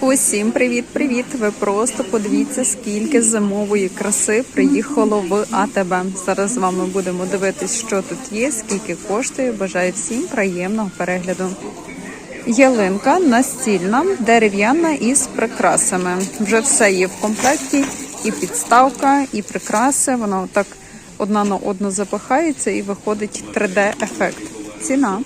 Усім привіт-привіт! Ви просто подивіться, скільки зимової краси приїхало в АТБ. Зараз з вами будемо дивитись, що тут є, скільки коштує. Бажаю всім приємного перегляду. Ялинка настільна, дерев'яна із прикрасами. Вже все є в комплекті, і підставка, і прикраси. Вона отак одна на одну запахається і виходить 3D-ефект. Ціна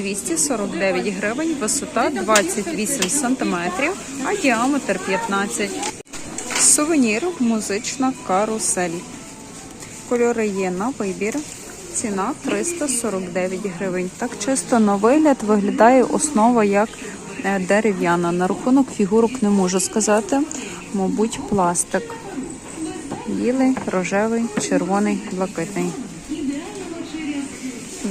249 гривень, висота 28 сантиметрів, а діаметр 15. Сувенір музична карусель. Кольори є на вибір. Ціна 349 гривень. Так чисто на вигляд виглядає основа як е, дерев'яна. На рахунок фігурок не можу сказати. Мабуть, пластик. Білий, рожевий, червоний, блакитний.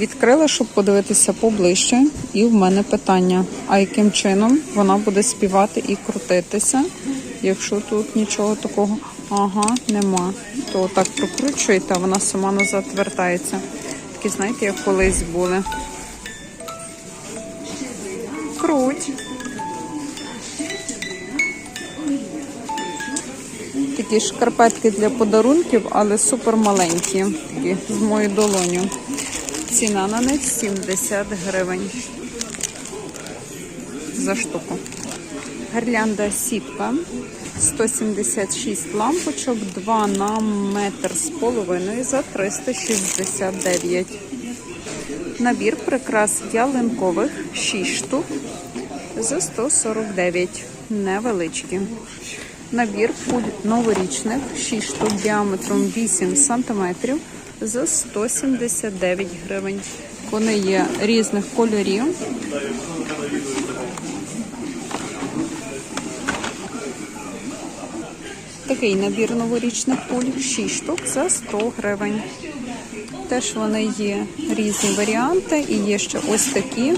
Відкрила, щоб подивитися поближче, і в мене питання: а яким чином вона буде співати і крутитися, якщо тут нічого такого ага, нема, то так прокручуєте, а вона сама назад вертається. Такі, знаєте, як колись були. Круть. Такі шкарпетки для подарунків, але супер маленькі, такі з мою долоню. Ціна на них 70 гривень за штуку. Гірлянда сітка 176 лампочок, 2 на метр з половиною за 369. Набір прикрас ялинкових 6 штук за 149. Невеличкі. Набір пуль новорічних 6 штук діаметром 8 см за 179 гривень. Вони є різних кольорів. Такий набір новорічних пуль 6 штук за 100 гривень. Теж вони є різні варіанти і є ще ось такі.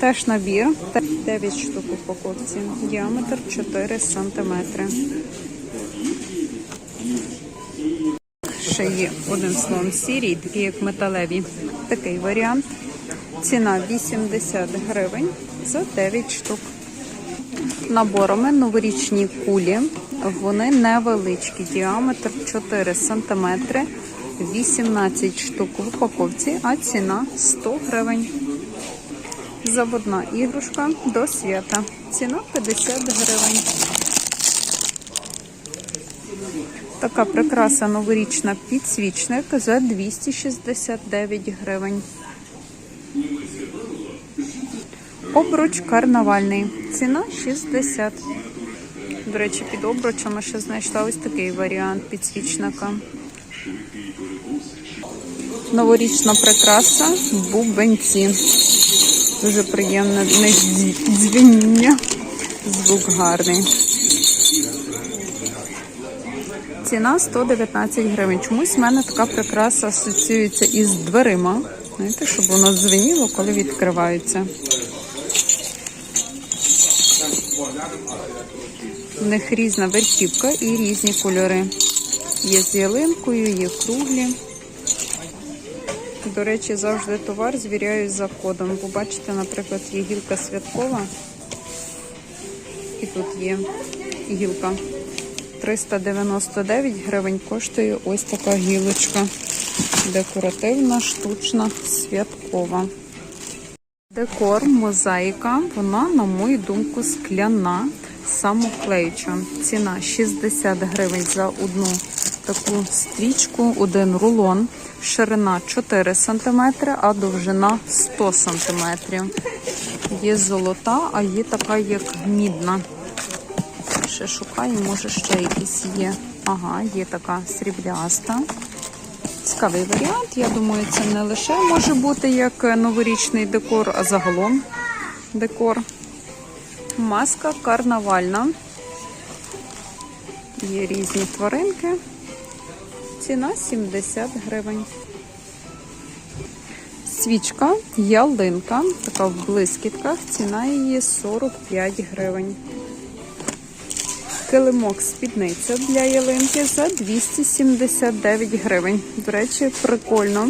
Теж набір 9 штук упаковці. Діаметр 4 см. Ще є одним словом сірій, такі як металеві. Такий варіант. Ціна 80 гривень за 9 штук. Наборами новорічні кулі. Вони невеличкі. Діаметр 4 см, 18 штук в упаковці, а ціна 100 гривень. Заводна іграшка до свята. Ціна 50 гривень. Така прикраса новорічна підсвічник за 269 гривень. Обруч карнавальний. Ціна 60. До речі, під обручами ще знайшла ось такий варіант підсвічника. Новорічна прикраса бубенці. Дуже приємне дзвіння. Звук гарний. Ціна 119 гривень. Чомусь в мене така прикраса асоціюється із дверима. Знаєте, щоб воно дзвеніло, коли відкриваються. В них різна верхівка і різні кольори. Є з ялинкою, є круглі. До речі, завжди товар звіряю за кодом. Бо бачите, наприклад, є гілка святкова. І тут є гілка. 399 гривень коштує ось така гілочка. Декоративна, штучна, святкова. Декор, мозаїка, вона, на мою думку, скляна, самоклеюча. Ціна 60 гривень за одну таку стрічку, один рулон. Ширина 4 см, а довжина 100 см. Є золота, а є така, як мідна. Ще шукаю, може ще якісь є. Ага, є така срібляста. Цікавий варіант. Я думаю, це не лише може бути як новорічний декор, а загалом декор. Маска карнавальна. Є різні тваринки. Ціна 70 гривень. Свічка, ялинка, така в блискітках. Ціна її 45 гривень. Килимок спідниця для ялинки за 279 гривень. До речі, прикольно,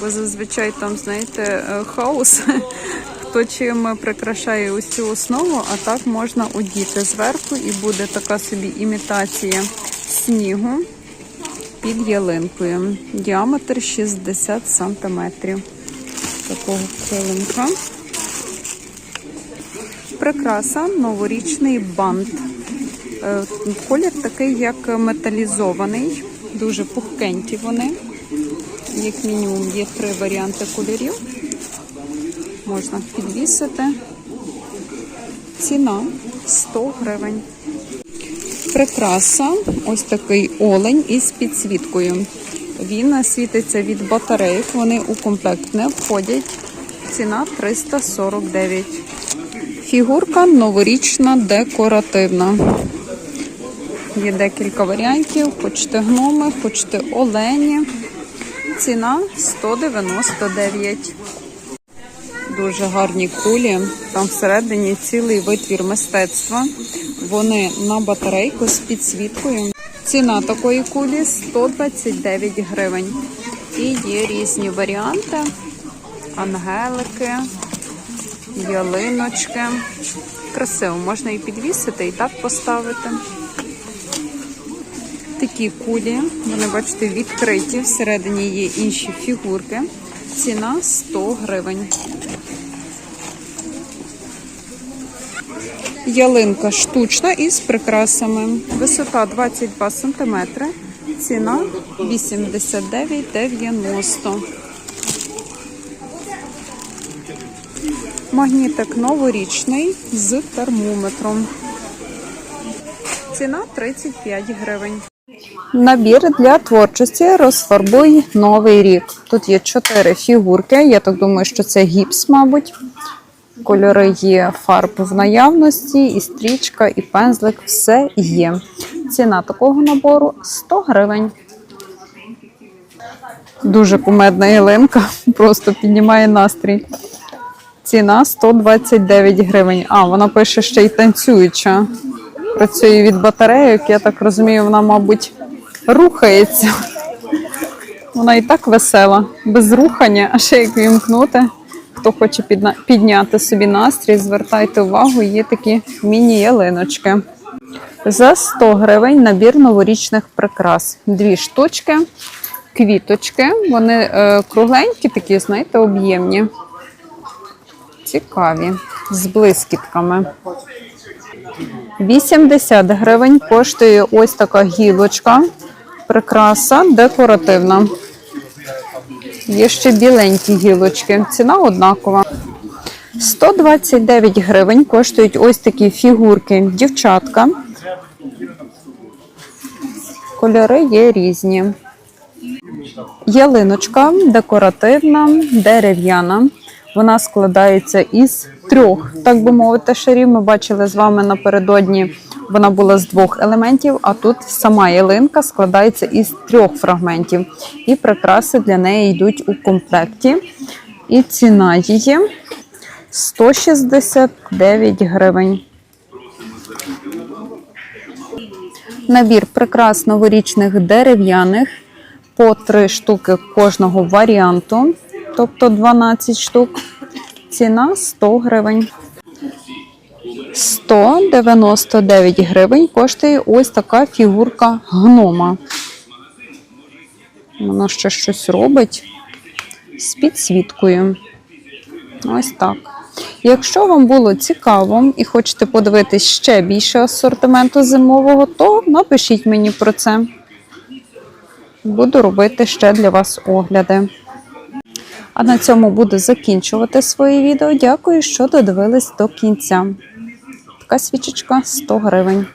бо зазвичай там, знаєте, хаос. хто чим прикрашає цю основу, а так можна одіти зверху і буде така собі імітація снігу під ялинкою. Діаметр 60 см. Такого килимка. Прикраса новорічний бант. Е, Колір такий, як металізований, дуже пухкенькі вони. Як мінімум є три варіанти кольорів. Можна підвісити. Ціна 100 гривень. Прикраса, ось такий олень із підсвіткою. Він світиться від батарейок, вони у комплект не входять. Ціна 349. Фігурка новорічна декоративна. Є декілька варіантів. Хочете гноми, хочете олені. Ціна 199. Дуже гарні кулі. Там всередині цілий витвір мистецтва. Вони на батарейку з підсвіткою. Ціна такої кулі 129 гривень. І є різні варіанти: ангелики, ялиночки. Красиво, можна і підвісити, і так поставити. Такі кулі, вони, бачите, відкриті. Всередині є інші фігурки. Ціна 100 гривень. Ялинка штучна із прикрасами. Висота 22 см. Ціна 89,90. Магнітик новорічний з термометром. Ціна 35 гривень. Набір для творчості розфарбуй новий рік. Тут є чотири фігурки. Я так думаю, що це гіпс, мабуть. Кольори є фарб в наявності, і стрічка, і пензлик все є. Ціна такого набору 100 гривень. Дуже кумедна ялинка, просто піднімає настрій. Ціна 129 гривень. А, вона пише ще й танцююча. Працює від батарейок, я так розумію, вона, мабуть, рухається. Вона і так весела, без рухання, а ще як вімкнути. Хто хоче підняти собі настрій, звертайте увагу, є такі міні-ялиночки. За 100 гривень набір новорічних прикрас. Дві штучки, квіточки. Вони е, кругленькі, такі, знаєте, об'ємні. Цікаві, з блискітками. 80 гривень коштує ось така гілочка. Прикраса декоративна. Є ще біленькі гілочки. Ціна однакова. 129 гривень коштують ось такі фігурки дівчатка. Кольори є різні. Ялиночка декоративна, дерев'яна. Вона складається із трьох, так би мовити, шарів. Ми бачили з вами напередодні. Вона була з двох елементів, а тут сама ялинка складається із трьох фрагментів. І прикраси для неї йдуть у комплекті. І ціна її 169 гривень. Набір прикрас новорічних дерев'яних по 3 штуки кожного варіанту, тобто 12 штук. Ціна 100 гривень. 199 гривень коштує ось така фігурка гнома. Вона ще щось робить з підсвіткою. Ось так. Якщо вам було цікаво і хочете подивитись ще більше асортименту зимового, то напишіть мені про це. Буду робити ще для вас огляди. А на цьому буду закінчувати своє відео. Дякую, що додивились до кінця. Така свічечка 100 гривень.